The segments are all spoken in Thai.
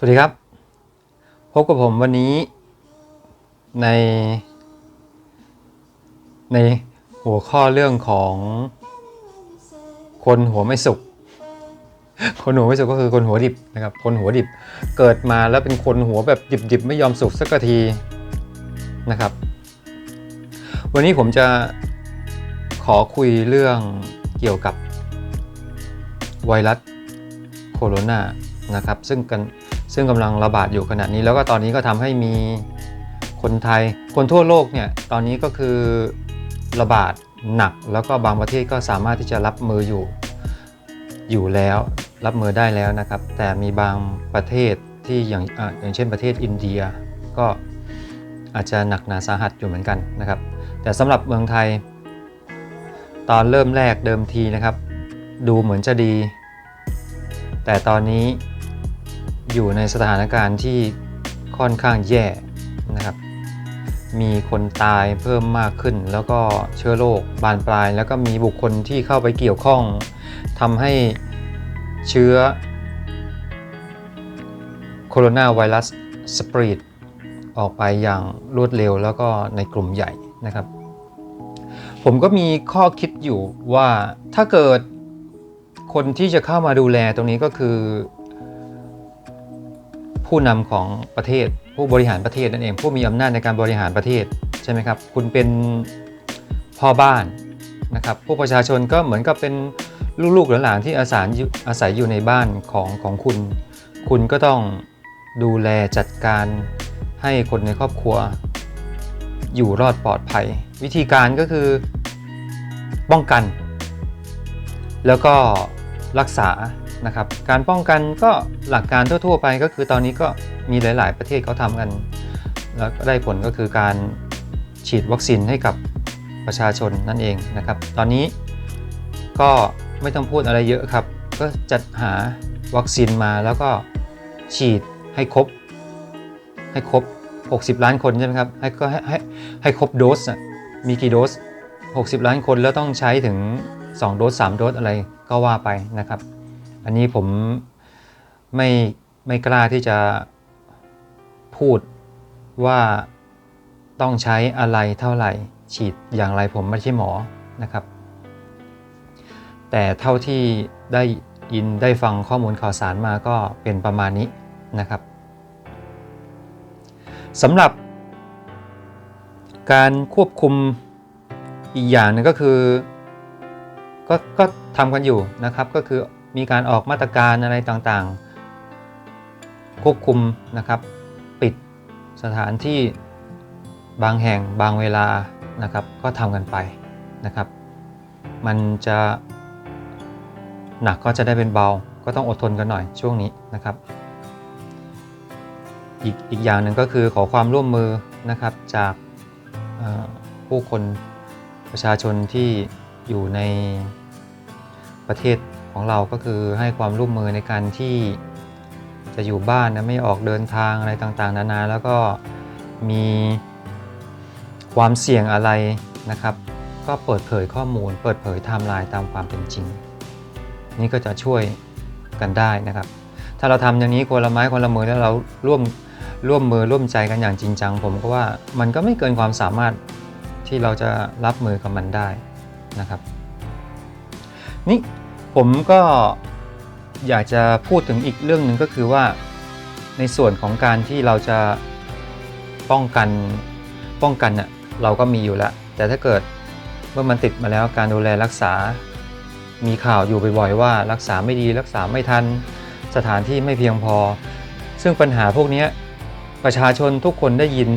สวัสดีครับ พบกับผมวันนี้ใน ในหัวข้อเรื่องของ คนหัวไม่สุก คนหัวไม่สุกก็คือคนหัวดิบนะครับ คนหัวดิบเกิดมาแล้วเป็นคนหัวแบบดิบๆไม่ยอมสุกสักทีนะครับ วันนี้ผมจะขอคุยเรื่องเกี่ยวกับไวรัสโคโรนานะครับ ซึ่งกัน ซึ่งกำลังระบาดอยู่ขณะนี้ แล้วก็ตอนนี้ก็ทำให้มีคนไทย คนทั่วโลกเนี่ยตอนนี้ก็คือระบาดหนัก แล้วก็บางประเทศก็สามารถที่จะรับมืออยู่อยู่แล้วรับมือได้แล้วนะครับ แต่มีบางประเทศที่อย่างออย่างเช่นประเทศอินเดีย ก็อาจจะหนักหนาสาหัสอยู่เหมือนกันนะครับ แต่สำหรับเมืองไทย ตอนเริ่มแรกเดิมทีนะครับ ดูเหมือนจะดี แต่ตอนนี้ อยู่ในสถานการณ์ที่ค่อนข้างแย่นะครับ มีคนตายเพิ่มมากขึ้น แล้วก็เชื้อโรคบานปลาย แล้วก็มีบุคคลที่เข้าไปเกี่ยวข้องทำให้เชื้อโคโรนาไวรัสสปรีดออกไปอย่างรวดเร็วแล้วก็ในกลุ่มใหญ่นะครับ ผมก็มีข้อคิดอยู่ว่าถ้าเกิดคนที่จะเข้ามาดูแลตรงนี้ก็คือ ผู้นำของประเทศ ผู้บริหารประเทศนั่นเอง ผู้มีอำนาจในการบริหารประเทศใช่ไหมครับ คุณเป็นพ่อบ้านนะครับผู้ประชาชนก็เหมือนกับเป็นลูกๆหลานๆที่อาศัยอยู่อาศัยอยู่ในบ้านของของคุณ คุณก็ต้องดูแลจัดการให้คนในครอบครัว อยู่รอดปลอดภัย วิธีการก็คือป้องกัน แล้วก็รักษา นะครับการป้องกันก็หลักการทั่ว ๆ ไปก็คือตอนนี้ก็มีหลาย ๆ ประเทศเขาทำกัน แล้วก็ได้ผลก็คือการฉีดวัคซีนให้กับประชาชนนั่นเองนะครับ ตอนนี้ก็ไม่ต้องพูดอะไรเยอะครับ ก็จัดหาวัคซีนมาแล้วก็ฉีดให้ครบ ให้ครบ 60 ล้านคนใช่ไหมครับให้ก็ให้ให้ให้ครบโดสอะมีกี่โดส 60 ล้านคนแล้วต้องใช้ถึง 2 โดส 3 โดสอะไรก็ว่าไปนะครับ อันนี้ผมไม่ไม่กล้าที่จะพูดว่าต้องใช้อะไรเท่าไหร่ ฉีดอย่างไรผมไม่ใช่หมอนะครับ แต่เท่าที่ได้ยินได้ฟังข้อมูลข่าวสารมาก็เป็นประมาณนี้นะครับสำหรับการควบคุมอีกอย่างหนึงก็คือ ก็ก็ทำกันอยู่นะครับก็คือ มีการออกมาตรการอะไรต่างๆ ควบคุมนะครับ ปิดสถานที่บางแห่งบางเวลานะครับ ก็ทำกันไปนะครับ มันจะหนักก็จะได้เป็นเบา ก็ต้องอดทนกันหน่อยช่วงนี้นะครับ อีกอีกอย่างหนึ่งก็คือขอความร่วมมือนะครับจากผู้คนประชาชนที่อยู่ในประเทศ ของเราก็คือให้ความร่วมมือในการที่จะอยู่บ้านนะไม่ออกเดินทางอะไรต่างๆ นานาแล้วก็มีความเสี่ยงอะไรนะครับ ก็เปิดเผยข้อมูล เปิดเผยไทม์ไลน์ตามความเป็นจริง นี่ก็จะช่วยกันได้นะครับ ถ้าเราทำอย่างนี้คนละไม้คนละมือแล้วเราร่วมร่วมมือร่วมใจกันอย่างจริงจัง ผมก็ว่ามันก็ไม่เกินความสามารถที่เราจะรับมือกับมันได้นะครับ นี่ ผมก็อยากจะพูดถึงอีกเรื่องหนึ่งก็คือว่า ในส่วนของการที่เราจะป้องกันป้องกันน่ะเราก็มีอยู่แล้ว แต่ถ้าเกิดเมื่อมันติดมาแล้วการดูแลรักษา มีข่าวอยู่บ่อยๆว่ารักษาไม่ดีรักษาไม่ทันสถานที่ไม่เพียงพอ ซึ่งปัญหาพวกนี้ประชาชนทุกคนได้ยิน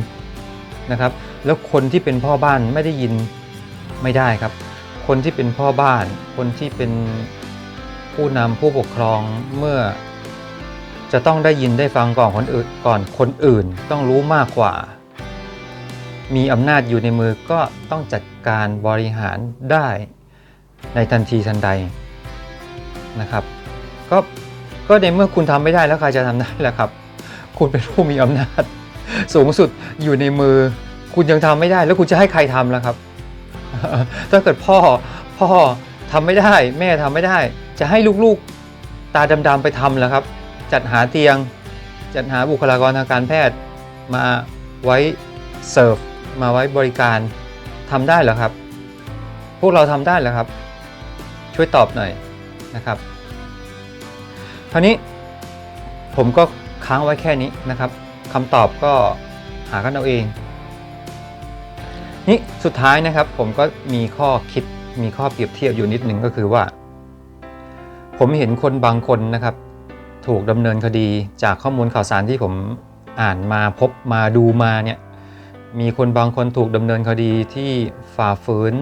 นะครับ แล้วคนที่เป็นพ่อบ้านไม่ได้ยินไม่ได้ครับ คนที่เป็นพ่อบ้าน คนที่เป็น ผู้นำผู้ปกครองเมื่อ จะต้องได้ยินได้ฟังก่อนคนอื่นก่อนคนอื่นต้องรู้มากกว่า มีอำนาจอยู่ในมือก็ต้องจัดการบริหารได้ในทันทีทันใดนะครับ ก็ก็ในเมื่อคุณทำไม่ได้แล้วใครจะทำได้ล่ะครับ คุณเป็นผู้มีอำนาจ สูงสุดอยู่ในมือ คุณยังทำไม่ได้ แล้วคุณจะให้ใครทำล่ะครับ ถ้าเกิดพ่อพ่อทำไม่ได้ แม่ทำไม่ได้ จะให้ลูกๆตาดำๆไปทำแล้วครับ จัดหาเตียง จัดหาบุคลากรทางการแพทย์ มาไว้เสิร์ฟมาไว้บริการทำได้เหรอครับ พวกเราทำได้เหรอครับ ช่วยตอบหน่อยนะครับคราวนี้ผมก็ค้างไว้แค่นี้นะครับคำตอบก็หากันเอาเองนี่สุดท้ายนะครับผมก็มีข้อคิดมีข้อเปรียบเทียบอยู่นิดหนึ่งก็คือว่า ผมเห็นคนบางคนนะครับ ถูกดำเนินคดีจากข้อมูลข่าวสารที่ผมอ่านมาพบมาดูมาเนี่ยมีคนบางคนถูกดำเนินคดีที่ฝ่าฝืน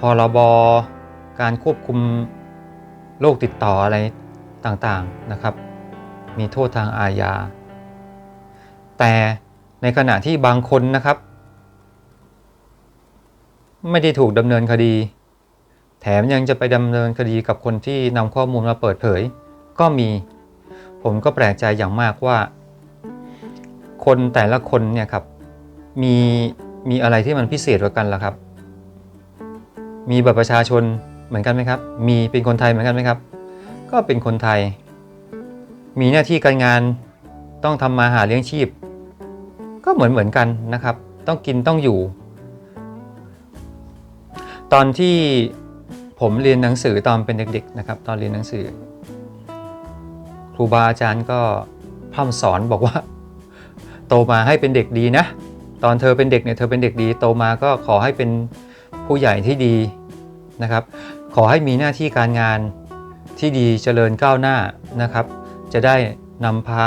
พรบการควบคุมโรคติดต่ออะไรต่างๆนะครับ มีโทษทางอาญา แต่ในขณะที่บางคนนะครับ ไม่ได้ถูกดำเนินคดี แถมยังจะไปดำเนินคดีกับคนที่นำข้อมูลมาเปิดเผย ก็มี ผมก็แปลกใจอย่างมากว่า คนแต่ละคนเนี่ยครับ มีมีอะไรที่มันพิเศษกว่ากันล่ะครับ มีบัตรประชาชนเหมือนกันไหมครับ มีเป็นคนไทยเหมือนกันไหมครับ ก็เป็นคนไทย มีหน้าที่การงานต้องทำมาหาเลี้ยงชีพ ก็เหมือนเหมือนกันนะครับ ต้องกินต้องอยู่ ตอนที่ ผมเรียนหนังสือตอนเป็นเด็กๆนะครับ ตอนเรียนหนังสือ ครูบาอาจารย์ก็พร่ำสอนบอกว่า โตมาให้เป็นเด็กดีนะ ตอนเธอเป็นเด็กเนี่ยเธอเป็นเด็กดี โตมาก็ขอให้เป็นผู้ใหญ่ที่ดีนะครับ ขอให้มีหน้าที่การงานที่ดีเจริญก้าวหน้านะครับ จะได้นำพา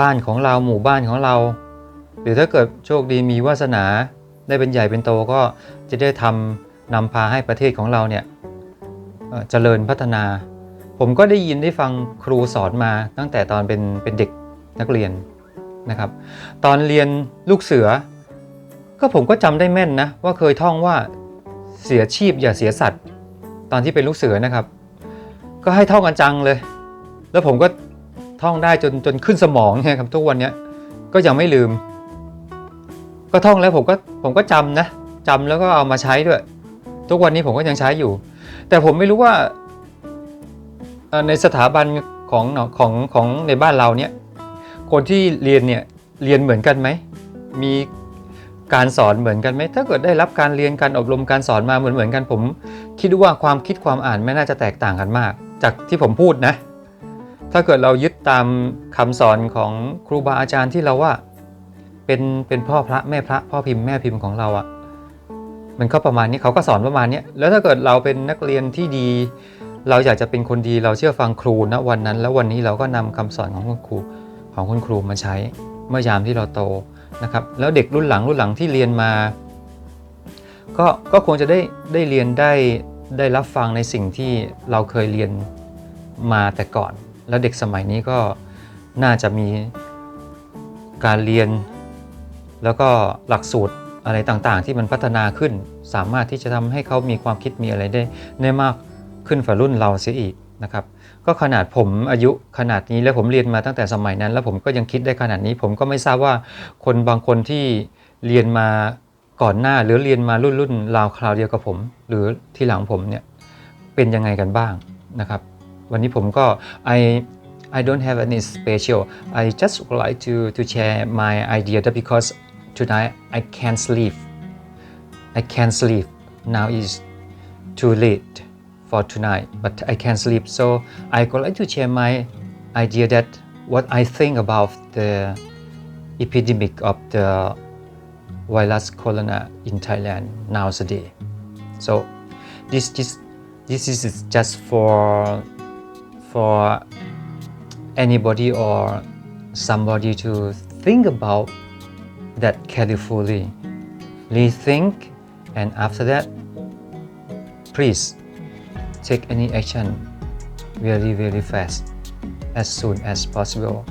บ้านของเราหมู่บ้านของเรา หรือถ้าเกิดโชคดีมีวาสนาได้เป็นใหญ่เป็นโตก็จะได้ทำ นำพาให้ประเทศของเราเนี่ยเอ่อเจริญพัฒนา ผมก็ได้ยินได้ฟังครูสอนมาตั้งแต่ตอนเป็นเป็นเด็กนักเรียนนะครับ ตอนเรียนลูกเสือ ก็ผมก็จำได้แม่นนะว่าเคยท่องว่าเสียชีพอย่าเสียสัตว์ ตอนที่เป็นลูกเสือนะครับ ก็ให้ท่องกันจังเลย แล้วผมก็ท่องได้จนจนขึ้นสมองเนี่ยครับทุกวันเนี้ยก็ยังไม่ลืม ก็ท่องแล้วผมก็ผมก็จำนะจำแล้วก็เอามาใช้ด้วย ทุกวันนี้ผมก็ยังใช้อยู่ แต่ผมไม่รู้ว่าในสถาบันของของของในบ้านเราเนี่ยคนที่เรียนเนี่ยเรียนเหมือนกันไหม มีการสอนเหมือนกันไหม ถ้าเกิดได้รับการเรียนการอบรมการสอนมาเหมือนเหมือนกัน ผมคิดว่าความคิดความอ่านไม่น่าจะแตกต่างกันมาก จากที่ผมพูดนะ ถ้าเกิดเรายึดตามคำสอนของครูบาอาจารย์ที่เราว่า เป็นเป็นพ่อพระแม่พระพ่อพิมพ์แม่พิมพ์ของเราอะ่ะ มันก็ประมาณนี้เขาก็สอนประมาณนี้แล้วถ้าเกิดเราเป็นนักเรียนที่ดี เราอยากจะเป็นคนดีเราเชื่อฟังครูณวันนั้น แล้ววันนี้เราก็นำคำสอนของคุณครูของคุณครูมาใช้เมื่อยามที่เราโตนะครับ แล้วเด็กรุ่นหลังรุ่นหลังที่เรียนมา ก็ก็คงจะได้ได้เรียนได้ได้รับฟังในสิ่งที่เราเคยเรียนมาแต่ก่อน แล้วเด็กสมัยนี้ก็น่าจะมีการเรียน แล้วก็หลักสูตร อะไรต่างๆ ที่มันพัฒนาขึ้น สามารถที่จะทำให้เขามีความคิดมีอะไรได้ได้มากขึ้นฝ่ารุ่นเราเสียอีกนะครับก็ขนาดผมอายุขนาดนี้แล้วผมเรียนมาตั้งแต่สมัยนั้น แล้วผมก็ยังคิดได้ขนาดนี้ ผมก็ไม่ทราบว่าคนบางคนที่เรียนมาก่อนหน้าหรือเรียนมารุ่นรุ่นราวคราวเดียวกับผม หรือที่หลังผมเนี่ยเป็นยังไงกันบ้างนะครับ วันนี้ผมก็ I I don't have any special I just would like to to share my idea that because tonight I can't sleep. I can't sleep. Now is too late for tonight but I can't sleep. So I would like to share my idea that what I think about the epidemic of the virus corona in Thailand nowadays. So this this this is just for for anybody or somebody to think about that carefully rethink? And after that please take any action very very fast as soon as possible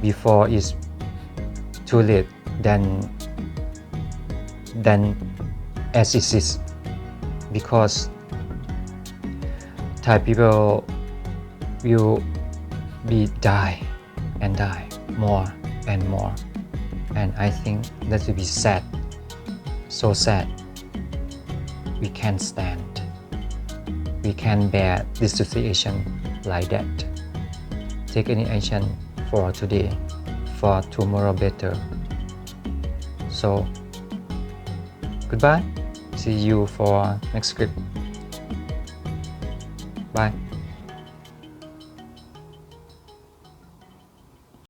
before it's too late than than as it is. Because Thai people will be die and die more and more and I think that will be sad so sad we can't stand. We can't bear this situation like that. Take any action for today for tomorrow better. So goodbye. See you for next script bye